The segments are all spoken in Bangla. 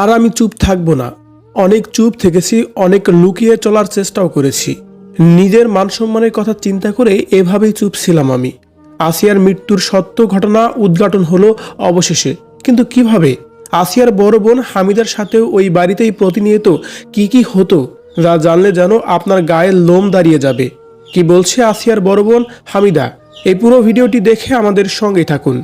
আর আমি চুপ থাকব না। অনেক চুপ থেকেছি, অনেক লুকিয়ে চলার চেষ্টাও করেছি। নিজের মান সম্মানের কথা চিন্তা করে এভাবেই চুপ ছিলাম আমি। আসিয়ার মৃত্যুর সত্য ঘটনা উদ্ঘাটন হলো অবশেষে। কিন্তু কীভাবে? আসিয়ার বড় বোন হামিদার সাথেও ওই বাড়িতেই প্রতিনিয়ত কি কি হতো, যা জানলে যেন আপনার গায়ে লোম দাঁড়িয়ে যাবে। কি বলছে আসিয়ার বড় বোন হামিদা? এই পুরো ভিডিওটি দেখে আমাদের সঙ্গে থাকুন।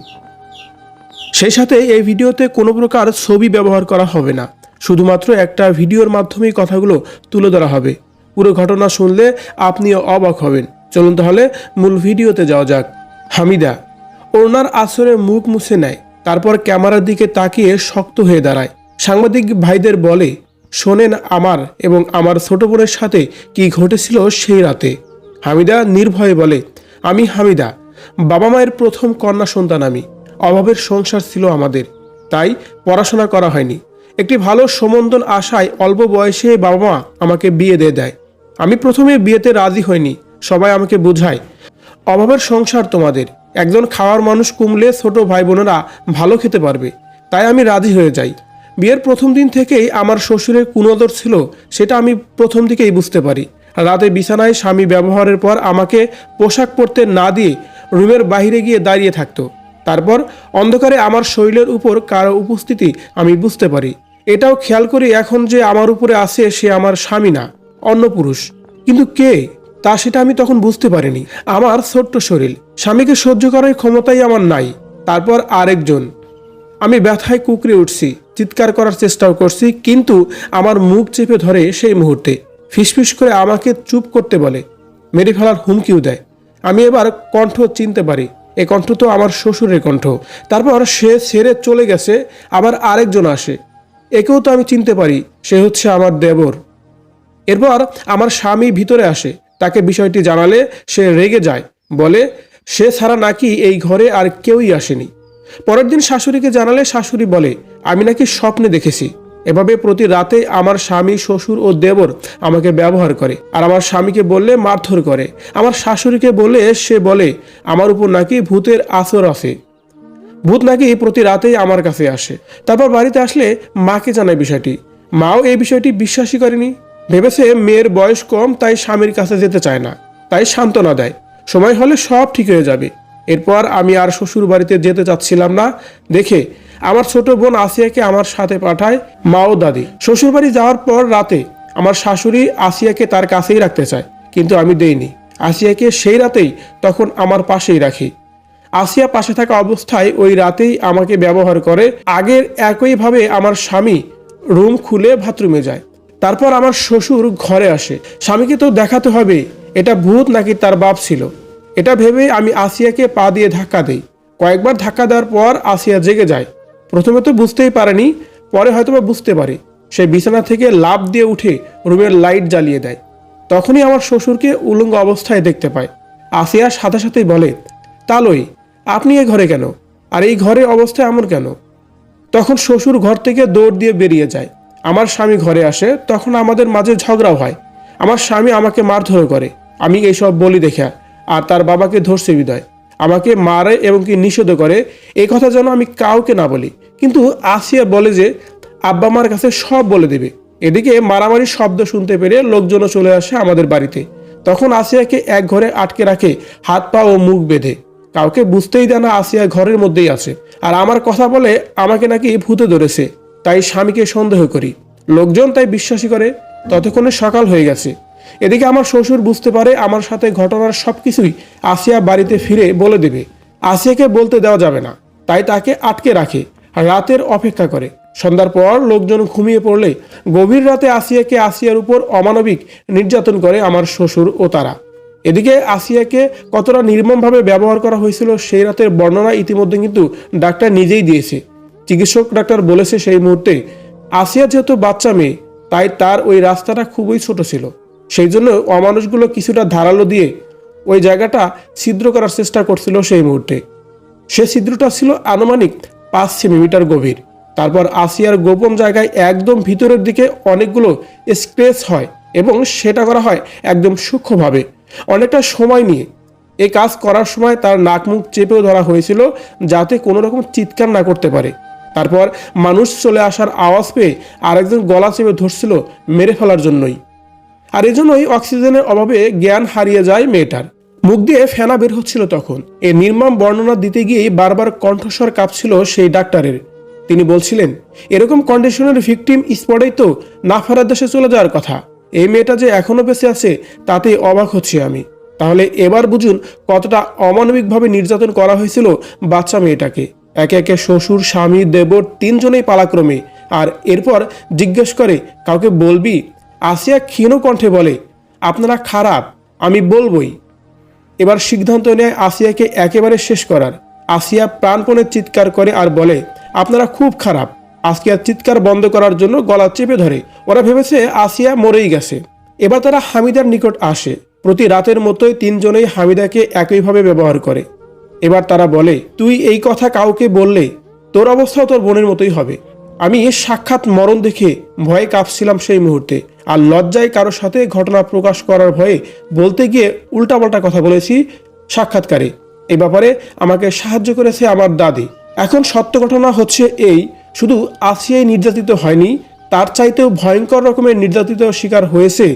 সেই সাথে এই ভিডিওতে কোনো প্রকার ছবি ব্যবহার করা হবে না। শুধুমাত্র একটা ভিডিওর মাধ্যমেই কথাগুলো তুলে ধরা হবে। পুরো ঘটনা শুনলে আপনিও অবাক হবেন। চলুন তাহলে মূল ভিডিওতে যাওয়া যাক। হামিদা ওনার আসরে মুখ মুছে নেয়, তারপর ক্যামেরার দিকে তাকিয়ে শক্ত হয়ে দাঁড়ায়। সাংবাদিক ভাইদের বলে, শোনেন আমার এবং আমার ছোট বোনের সাথে কি ঘটেছিল সেই রাতে? হামিদা নির্ভয়ে বলে, আমি হামিদা, বাবা মায়ের প্রথম কন্যা সন্তান আমি। অভাবের সংসার ছিল আমাদের। তাই পড়াশোনা করা হয়নি। একটি ভালো সম্বন্ধন আশায় অল্প বয়সে বাবা মা আমাকে বিয়ে দিয়ে দেয়। আমি প্রথমে বিয়েতে রাজি হইনি। সবাই আমাকে বোঝায়, অভাবের সংসার তোমাদের। একজন খাওয়ার মানুষ কমলে ছোট ভাই বোনেরা ভালো খেতে পারবে। তাই আমি রাজি হয়ে যাই। বিয়ের প্রথম দিন থেকেই আমার শ্বশুরের কুনদর ছিল, সেটা আমি প্রথম দিকেই বুঝতে পারি। রাতে বিছানায় স্বামী ব্যবহারের পর আমাকে পোশাক পরতে না দিয়ে রুমের বাইরে গিয়ে দাঁড়িয়ে থাকতো। তারপর অন্ধকারে আমার শরীরের উপর কারও উপস্থিতি আমি বুঝতে পারি। এটাও খেয়াল করি এখন যে আমার উপরে আসে সে আমার স্বামী না, অন্য পুরুষ। কিন্তু কে? তা সেটা আমি তখন বুঝতে পারিনি। আমার ছোট্ট শরীর। স্বামীকে সহ্য করার ক্ষমতাই আমার নাই। তারপর আরেকজন। আমি ব্যথায় কুকরে উঠছি, চিৎকার করার চেষ্টাও করছি, কিন্তু আমার মুখ চেপে ধরে সেই মুহূর্তে। ফিসফিস করে আমাকে চুপ করতে বলে। মেরে ফেলার হুমকিও দেয়। আমি এবার কণ্ঠ চিনতে পারি। এই কণ্ঠ তো আমার শ্বশুরের কণ্ঠ। তারপর সে ছেড়ে চলে গেছে, আবার আরেকজন আসে। একেও তো আমি চিনতে পারি, সে হচ্ছে আমার দেবর। এরপর আমার স্বামী ভিতরে আসে, তাকে বিষয়টি জানালে সে রেগে যায়, বলে, সে ছাড়া নাকি এই ঘরে আর কেউই আসেনি। পরের দিন শাশুড়িকে জানালে শাশুড়ি বলে, আমি নাকি স্বপ্নে দেখেছি। এভাবে প্রতি রাতে আমার স্বামী, শ্বশুর ও দেবর আমাকে ব্যবহার করে। আর আমার স্বামীকে বললে মারধর করে। আমার শাশুড়িকে বলে সে বলে, আমার উপর নাকি ভূতের আসর আছে। ভূত নাকি প্রতি রাতেই আমার কাছে আসে। তারপর বাড়িতে আসলে মাকে জানায় বিষয়টি। মাও এই বিষয়টি বিশ্বাসই করেনি। ভেবেছে মেয়ের বয়স কম, তাই স্বামীর কাছে যেতে চায় না। তাই সান্ত্বনা দেয়। সময় হলে সব ঠিক হয়ে যাবে। এরপর আমি আর শ্বশুর বাড়িতে যেতে চাচ্ছিলাম না। দেখে আমার ছোট বোন আসিয়াকে আমার সাথে পাঠায় মা ও দাদি। শ্বশুরবাড়ি যাওয়ার পর রাতে আমার শাশুড়ি আসিয়াকে তার কাছেই রাখতে চায়, কিন্তু আমি দেইনি। আসিয়াকে সেই রাতেই তখন আমার পাশেই রাখি। আসিয়া পাশে থাকা অবস্থায় ওই রাতেই আমাকে ব্যবহার করে। আগের একইভাবে আমার স্বামী রুম খুলে বাথরুমে যায়। তারপর আমার শ্বশুর ঘরে আসে। স্বামীকে তো দেখাতে হবে, এটা ভূত নাকি তার বাপ ছিল? এটা ভেবে আমি আসিয়াকে পা দিয়ে ধাক্কা দেই। কয়েকবার ধাক্কা দেওয়ার পর আসিয়া জেগে যায়। প্রথমে তো বুঝতেই পারেনি, পরে হয়তোবা বুঝতে পারে। সে বিছানা থেকে লাভ দিয়ে উঠে রুমের লাইট জ্বালিয়ে দেয়। তখনই আমার শ্বশুরকে উলঙ্গ অবস্থায় দেখতে পায়। আসিয়া সাথে সাথেই বলে, তালই, আপনি এ ঘরে কেন? আর এই ঘরে অবস্থা এমন কেন? তখন শ্বশুর ঘর থেকে দৌড় দিয়ে বেরিয়ে যায়। আমার স্বামী ঘরে আসে, তখন আমাদের মাঝে ঝগড়াও হয়। আমার স্বামী আমাকে মারধর করে। আমি এইসব বলি দেখা আর তার বাবাকে ধরছে বিদায়। আমাকে মারে এবং কি নিষেধ করে, এই কথা যেন আমি কাউকে না বলি। কিন্তু আসিয়া বলে যে, আব্বা মার কাছে সব বলে দেবে। এদিকে মারামারি শব্দ শুনতে পেরে লোকজনও চলে আসে আমাদের বাড়িতে। তখন আসিয়াকে এক ঘরে আটকে রাখে, হাত পা ও মুখ বেঁধে। কাউকে বুঝতেই দেয় না আসিয়া ঘরের মধ্যেই আছে। আর আমার কথা বলে আমাকে নাকি ভূতে ধরেছে, তাই স্বামীকে সন্দেহ করি। লোকজন তাই বিশ্বাসী করে, ততক্ষণে সকাল হয়ে গেছে। এদিকে আমার শ্বশুর বুঝতে পারে আমার সাথে ঘটনার সবকিছুই আসিয়া বাড়িতে ফিরে বলে দেবে। আসিয়াকে বলতে দেওয়া যাবে না। তাই তাকে আটকে রাখে রাতের অপেক্ষা করে। সন্ধ্যার পর লোকজন ঘুমিয়ে পড়লে গভীর রাতে আসিয়াকে আসিয়ার উপর অমানবিক নির্যাতন করে আমার শ্বশুর ও তারা। এদিকে আসিয়াকে কতটা নির্মমভাবে ব্যবহার করা হয়েছিল সেই রাতের বর্ণনা ইতিমধ্যে কিন্তু ডাক্তার নিজেই দিয়েছে। চিকিৎসক ডাক্তার বলেছে সেই মুহূর্তে আসিয়া যেহেতু বাচ্চা মেয়ে, তাই তার ওই রাস্তাটা খুবই ছোট ছিল। সেই জন্য অমানুষগুলো কিছুটা ধারালো দিয়ে ওই জায়গাটা ছিদ্র করার চেষ্টা করছিল সেই মুহূর্তে। সে ছিদ্রটা ছিল আনুমানিক পাঁচ সেমিমিটার গভীর। তারপর আসিয়ার গোপন জায়গায় একদম ভিতরের দিকে অনেকগুলো স্ক্রেচ হয় এবং সেটা করা হয় একদম সূক্ষ্মভাবে, অনেকটা সময় নিয়ে। এই কাজ করার সময় তার নাক মুখ চেপেও ধরা হয়েছিল যাতে কোনো রকম চিৎকার না করতে পারে। তারপর মানুষ চলে আসার আওয়াজ পেয়ে আরেকজন গলা চেপে ধরছিল, মেরে ফেলার জন্যই। আর এজন্যই অক্সিজেনের অভাবে জ্ঞান হারিয়ে যায় মেয়েটার। মুখ দিয়ে ফেনা বের হচ্ছিল তখন। এ নির্মম বর্ণনা দিতে গিয়েই বারবার কণ্ঠস্বর কাঁপছিল সেই ডাক্তারের। তিনি বলছিলেন, এরকম কন্ডিশনের ভিকটিম স্পটেই তো না ফেরার দেশে চলে যাওয়ার কথা। এই মেয়েটা যে এখনও বেঁচে আছে, তাতেই অবাক হচ্ছি আমি। তাহলে এবার বুঝুন কতটা অমানবিকভাবে নির্যাতন করা হয়েছিল বাচ্চা মেয়েটাকে। একে একে শ্বশুর, স্বামী, দেবর তিনজনেই পালাক্রমে। আর এরপর জিজ্ঞেস করে, কাউকে বলবি আসিয়া ক্ষীণ কণ্ঠে বলে, আপনারা খারাপ, আমি বলবই। এবার সিদ্ধান্ত নেয় আসিয়াকে একেবারে শেষ করার। আসিয়া প্রাণপণে চিৎকার করে আর বলে, আপনারা খুব খারাপ। আসিয়ার চিৎকার বন্ধ করার জন্য গলা চেপে ধরে। ওরা ভেবেছে আসিয়া মরেই গেছে। এবার তারা হামিদার নিকট আসে। প্রতি রাতের মতোই তিনজনেই হামিদাকে একইভাবে ব্যবহার করে। এবার তারা বলে, তুই এই কথা কাউকে বললে তোর অবস্থাও তোর বোনের মতোই হবে। আমি সাক্ষাৎ মরণ দেখে ভয়ে কাঁপছিলাম সেই মুহূর্তে। আর লজ্জায় কারোর সাথে ঘটনা প্রকাশ করার ভয়ে বলতে গিয়ে উল্টাপাল্টা কথা বলেছি সাক্ষাৎকারে। এ ব্যাপারে আমাকে সাহায্য করেছে আমার দাদি। এখন সত্য ঘটনা হচ্ছে এই, শুধু আসিয়াই নির্যাতিত হয়নি, তার চাইতেও ভয়ঙ্কর রকমের নির্যাতিত শিকার হয়েছে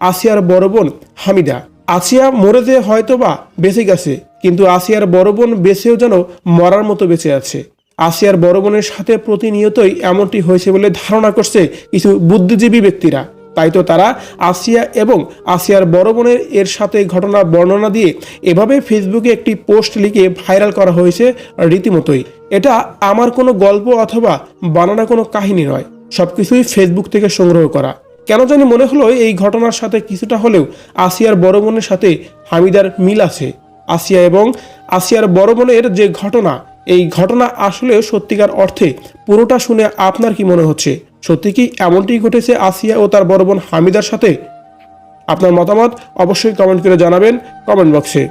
আসিয়ার বড় বোন হামিদা। আসিয়া মরে যে হয়তোবা বেঁচে গেছে, কিন্তু আসিয়ার বড় বোন বেঁচেও যেন মরার মতো বেঁচে আছে। আসিয়ার বড় বোনের সাথে প্রতিনিয়তই এমনটি হয়েছে বলে ধারণা করছে কিছু বুদ্ধিজীবী ব্যক্তিরা। তাই তো তারা আসিয়া এবং আসিয়ার বড় বোনের এর সাথে ঘটনা বর্ণনা দিয়ে এভাবে ফেসবুকে একটি পোস্ট লিখে ভাইরাল করা হয়েছে রীতিমতোই। এটা আমার কোনো গল্প অথবা বানানো কোনো কাহিনী নয়। সবকিছুই ফেসবুক থেকে সংগ্রহ করা। কেন জানি মনে হলো এই ঘটনার সাথে কিছুটা হলেও আসিয়ার বড় বোনের সাথে হামিদার মিল আছে। আসিয়া এবং আসিয়ার বড় বোনের যে ঘটনা এই ঘটনা আসলে সত্যিকার অর্থে পুরোটা শুনে আপনার কি মনে হচ্ছে? সত্যি কি এমনটি ঘটেছে আসিয়া ও তার বড় বোন হামিদার সাথে? আপনার মতামত অবশ্যই কমেন্ট করে জানাবেন কমেন্ট বক্সে।